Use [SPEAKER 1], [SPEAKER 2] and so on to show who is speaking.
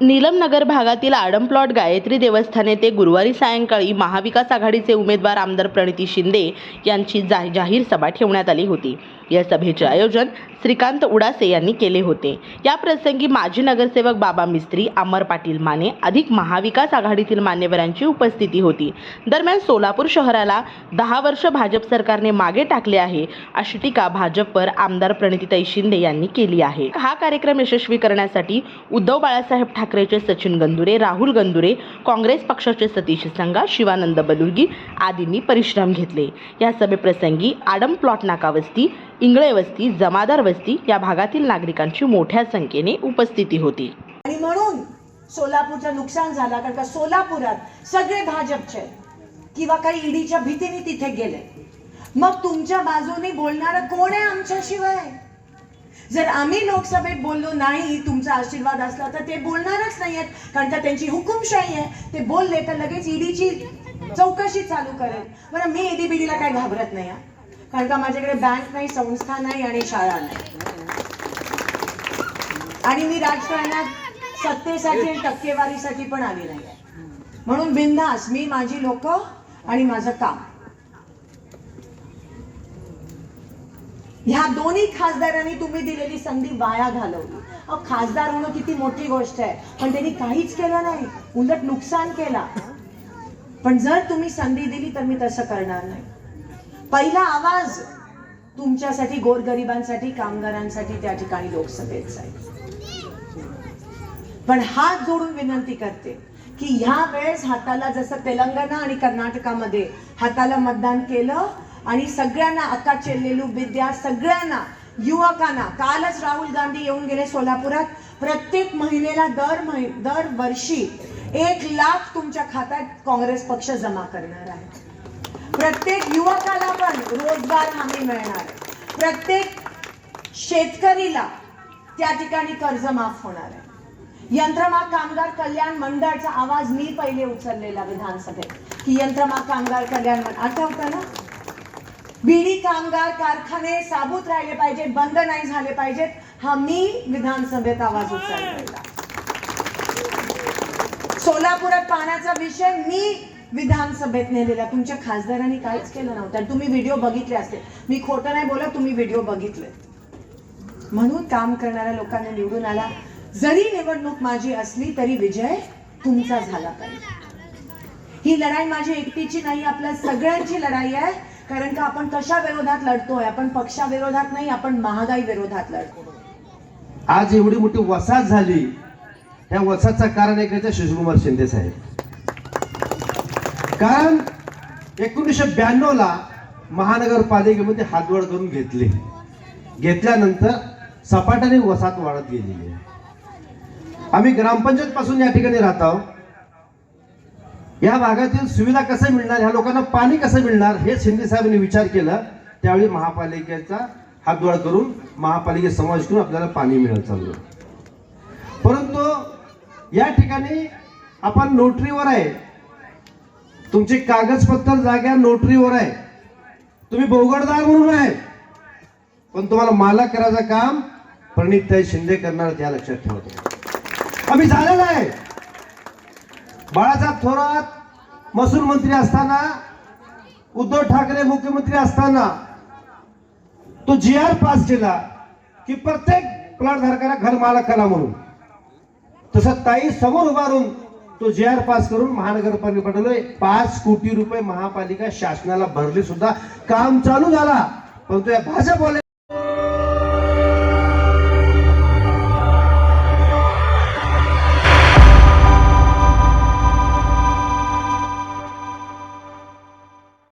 [SPEAKER 1] नीलमनगर भागातील आडमप्लॉट गायत्री देवस्थान येथे गुरुवारी सायंकाळी महाविकास आघाडीचे उमेदवार आमदार प्रणिती शिंदे यांची जा जाहीर सभा ठेवण्यात आली होती. या सभेचे आयोजन श्रीकांत उडासे यांनी केले होते. या प्रसंगी माजी नगरसेवक बाबा मिस्त्री अमर पाटील माने अधिक महाविकास आघाडीतील मान्यवरांची उपस्थिती होती. दरम्यान सोलापूर शहराला दहा वर्ष भाजप सरकारने मागे टाकले आहे अशी टीका भाजपवर आमदार प्रणितीताई शिंदे यांनी केली आहे. हा कार्यक्रम यशस्वी करण्यासाठी उद्धव बाळासाहेब ठाकरेचे सचिन गंदुरे राहुल गंदुरे काँग्रेस पक्षाचे सतीश संगा शिवानंद बलुर्गी आदींनी परिश्रम घेतले. या सभेप्रसंगी आडम प्लॉट नाकावस्ती इंगळे वस्ती जमादार वस्ती या भागातील नागरिकांची मोठ्या संख्येने उपस्थिती होती.
[SPEAKER 2] आणि म्हणून सोलापूरचं नुकसान झालं कारण का सोलापुरात सगळे भाजपचे किंवा काही ईडीच्या भीतीने तिथे गेले. मग तुमच्या बाजूने बोलणार कोण आहे आमच्याशिवाय? जर आम्ही लोकसभेत बोललो नाही तुमचा आशीर्वाद असला तर ते बोलणारच नाही आहेत कारण का त्यांची हुकुमशाही आहे. ते बोलले तर लगेच ईडीची चौकशी चालू करेल. बरं मी ईडी बीडीला काय घाबरत नाही कारण का माझ्याकडे बँक नाही संस्था नाही आणि शाळा नाही. आणि मी राजकारणात सत्तेसाठी आणि टक्केवारीसाठी पण आली नाही. म्हणून बिंदास मी माझी लोक आणि माझं काम. ह्या दोन्ही खासदारांनी तुम्ही दिलेली संधी वाया घालवली. अहो खासदार होणं किती मोठी गोष्ट आहे. पण त्यांनी काहीच केलं नाही. उलट नुकसान केला. पण जर तुम्ही संधी दिली तर मी तसं करणार नाही. पहिला आवाज तुमच्यासाठी गोरगरिबांसाठी कामगारांसाठी त्या ठिकाणी लोकसभेत जाईल. पण हात जोडून विनंती करते की ह्या वेळेस हाताला जसं तेलंगणा आणि कर्नाटकामध्ये हाताला मतदान केलं आणि सगळ्यांना अक्का चेल्लेलू विद्या सगळ्यांना युवकांना कालच राहुल गांधी येऊन गेले सोलापुरात. प्रत्येक महिलेला दर महि दर वर्षी एक लाख तुमच्या खात्यात काँग्रेस पक्ष जमा करणार आहे. प्रत्येक युवकाला पण रोजगार हमी मिळणार आहे. प्रत्येक शेतकरीला त्या ठिकाणी कर्ज माफ होणार आहे. यंत्रमाग कामगार कल्याण मंडळाचा आवाज मी पहिले उचललेला विधानसभेत की यंत्रमाग कामगार कल्याण मंडळ आठवतं ना? बिडी कामगार कारखाने साबूत राहिले पाहिजेत बंद नाही झाले पाहिजेत हा मी विधानसभेत आवाज उचललेला. सोलापुरात पाण्याचा विषय मी विधानसभेत नेलेल्या तुमच्या खासदारांनी काहीच केलं नव्हतं. तुम्ही व्हिडिओ बघितले असते मी खोटं नाही बोला तुम्ही व्हिडिओ बघितले. म्हणून काम करणाऱ्या लोकांना निवडून आला. जरी निवडणूक माझी असली तरी विजय तुमचा झाला पाहिजे. ही लढाई माझी एकटीची नाही आपल्या सगळ्यांची लढाई आहे. कारण का आपण कशा विरोधात लढतोय? आपण पक्षाविरोधात नाही आपण महागाई विरोधात लढतो
[SPEAKER 3] आज एवढी मोठी वसाहत झाली. त्या वसाहतचं कारण एक आहे शिवकुमार शिंदे साहेब. कारण एकोणीसशे ब्याण्णव ला महानगरपालिकेमध्ये हातवड करून घेतले. घेतल्यानंतर सपाट्याने वसाहत वाढत गेलेली आहे. आम्ही ग्रामपंचायत पासून या ठिकाणी राहत आहोत. या भागातील सुविधा कसं मिळणार ह्या लोकांना पाणी कसं मिळणार हे शिंदे साहेबांनी विचार केला. त्यावेळी महापालिकेचा हातवड करून महापालिकेत समावेश करून आपल्याला पाणी मिळत चाललं परंतु या ठिकाणी आपण नोटरीवर आहे. तुमची कागदपत्र जाग्या नोटरीवर आहे. तुम्ही बोगडदार म्हणून आहे. पण तुम्हाला मालक करायचं काम प्रणित शिंदे करणार त्या लक्षात ठेवतो आम्ही झालेलं आहे. बाळासाहेब थोरात महसूल मंत्री असताना उद्धव ठाकरे मुख्यमंत्री असताना तो जी आर पास केला की प्रत्येक प्लॉट धारकाला घर मालक करा म्हणून. तसं ताई समोर उभारून तो जे आर पास करून महानगरपालिका पाठवलोय. पाच कोटी रुपये महापालिका शासनाला भरले सुद्धा. काम चालू झाला. परंतु या भाजपवाले